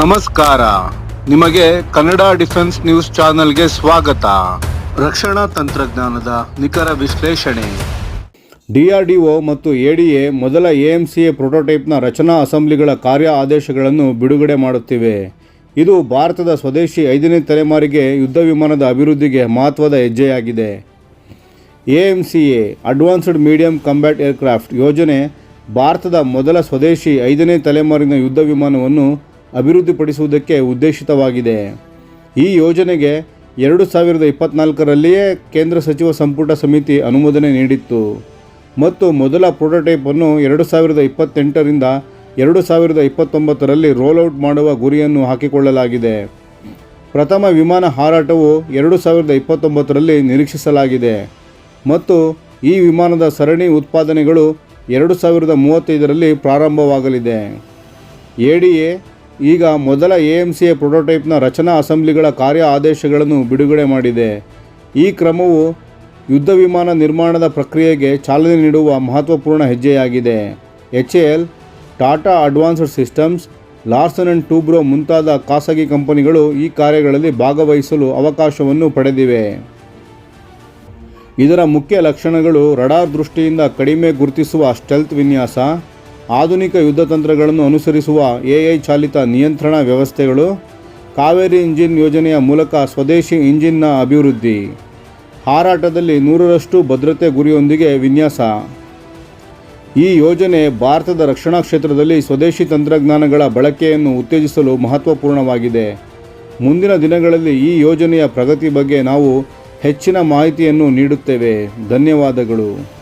ನಮಸ್ಕಾರ. ನಿಮಗೆ Kannada defence news ಚಾನೆಲ್ಗೆ ಸ್ವಾಗತ. ರಕ್ಷಣಾ ತಂತ್ರಜ್ಞಾನದ ನಿಖರ ವಿಶ್ಲೇಷಣೆ. ಡಿಆರ್ಡಿಒ ಮತ್ತು ಎಡಿಎ ಮೊದಲ ಎಎಂಸಿಎ ಪ್ರೊಟೋಟೈಪ್ನ ರಚನಾ ಅಸೆಂಬ್ಲಿಗಳ ಕಾರ್ಯ ಆದೇಶಗಳನ್ನು ಬಿಡುಗಡೆ ಮಾಡುತ್ತಿವೆ. ಇದು ಭಾರತದ ಸ್ವದೇಶಿ ಐದನೇ ತಲೆಮಾರಿಗೆ ಯುದ್ಧ ವಿಮಾನದ ಅಭಿವೃದ್ಧಿಗೆ ಮಹತ್ವದ ಹೆಜ್ಜೆಯಾಗಿದೆ. AMCA advanced medium combat aircraft ಯೋಜನೆ, ಭಾರತದ ಮೊದಲ ಸ್ವದೇಶಿ ಐದನೇ ತಲೆಮಾರಿನ ಯುದ್ಧ ವಿಮಾನವನ್ನು ಅಭಿವೃದ್ಧಿಪಡಿಸುವುದಕ್ಕೆ ಉದ್ದೇಶಿತವಾಗಿದೆ. ಈ ಯೋಜನೆಗೆ ಎರಡು ಸಾವಿರದ ಇಪ್ಪತ್ನಾಲ್ಕರಲ್ಲಿಯೇ ಕೇಂದ್ರ ಸಚಿವ ಸಂಪುಟ ಸಮಿತಿ ಅನುಮೋದನೆ ನೀಡಿತ್ತು. ಮತ್ತು ಮೊದಲ ಪ್ರೋಟೋಟೈಪನ್ನು ಎರಡು ಸಾವಿರದ ಇಪ್ಪತ್ತೆಂಟರಿಂದ ಎರಡು ಸಾವಿರದ ಇಪ್ಪತ್ತೊಂಬತ್ತರಲ್ಲಿ ರೋಲ್ಔಟ್ ಮಾಡುವ ಗುರಿಯನ್ನು ಹಾಕಿಕೊಳ್ಳಲಾಗಿದೆ. ಪ್ರಥಮ ವಿಮಾನ ಹಾರಾಟವು ಎರಡು ಸಾವಿರದ ಇಪ್ಪತ್ತೊಂಬತ್ತರಲ್ಲಿ ನಿರೀಕ್ಷಿಸಲಾಗಿದೆ. ಮತ್ತು ಈ ವಿಮಾನದ ಸರಣಿ ಉತ್ಪಾದನೆಗಳು ಎರಡು ಸಾವಿರದ ಮೂವತ್ತೈದರಲ್ಲಿ ಪ್ರಾರಂಭವಾಗಲಿದೆ. ಎಡಿಎ ಈಗ ಮೊದಲ ಎಎಂಸಿಯ ಪ್ರೊಟೋಟೈಪ್ನ ರಚನಾ ಅಸೆಂಬ್ಲಿಗಳ ಕಾರ್ಯ ಆದೇಶಗಳನ್ನು ಬಿಡುಗಡೆ ಮಾಡಿದೆ. ಈ ಕ್ರಮವು ಯುದ್ಧ ವಿಮಾನ ನಿರ್ಮಾಣದ ಪ್ರಕ್ರಿಯೆಗೆ ಚಾಲನೆ ನೀಡುವ ಮಹತ್ವಪೂರ್ಣ ಹೆಜ್ಜೆಯಾಗಿದೆ. H L, Tata advanced systems, Larsen and Toubro ಮುಂತಾದ ಖಾಸಗಿ ಕಂಪನಿಗಳು ಈ ಕಾರ್ಯಗಳಲ್ಲಿ ಭಾಗವಹಿಸಲು ಅವಕಾಶವನ್ನು ಪಡೆದಿವೆ. ಇದರ ಮುಖ್ಯ ಲಕ್ಷಣಗಳು ರಡಾರ್ ದೃಷ್ಟಿಯಿಂದ ಕಡಿಮೆ ಗುರುತಿಸುವ ಸ್ಟೆಲ್ತ್ ವಿನ್ಯಾಸ ಆಧುನಿಕ ಯುದ್ಧ ತಂತ್ರಗಳನ್ನು ಅನುಸರಿಸುವ ಎಐ ಚಾಲಿತ ನಿಯಂತ್ರಣ ವ್ಯವಸ್ಥೆಗಳು ಕಾವೇರಿ ಇಂಜಿನ್ ಯೋಜನೆಯ ಮೂಲಕ ಸ್ವದೇಶಿ ಇಂಜಿನ್ನ ಅಭಿವೃದ್ಧಿ. ಹಾರಾಟದಲ್ಲಿ ನೂರರಷ್ಟು ಭದ್ರತೆ ಗುರಿಯೊಂದಿಗೆ ವಿನ್ಯಾಸ. ಈ ಯೋಜನೆ ಭಾರತದ ರಕ್ಷಣಾ ಕ್ಷೇತ್ರದಲ್ಲಿ ಸ್ವದೇಶಿ ತಂತ್ರಜ್ಞಾನಗಳ ಬಳಕೆಯನ್ನು ಉತ್ತೇಜಿಸಲು ಮಹತ್ವಪೂರ್ಣವಾಗಿದೆ. ಮುಂದಿನ ದಿನಗಳಲ್ಲಿ ಈ ಯೋಜನೆಯ ಪ್ರಗತಿ ಬಗ್ಗೆ ನಾವು ಹೆಚ್ಚಿನ ಮಾಹಿತಿಯನ್ನು ನೀಡುತ್ತೇವೆ. ಧನ್ಯವಾದಗಳು.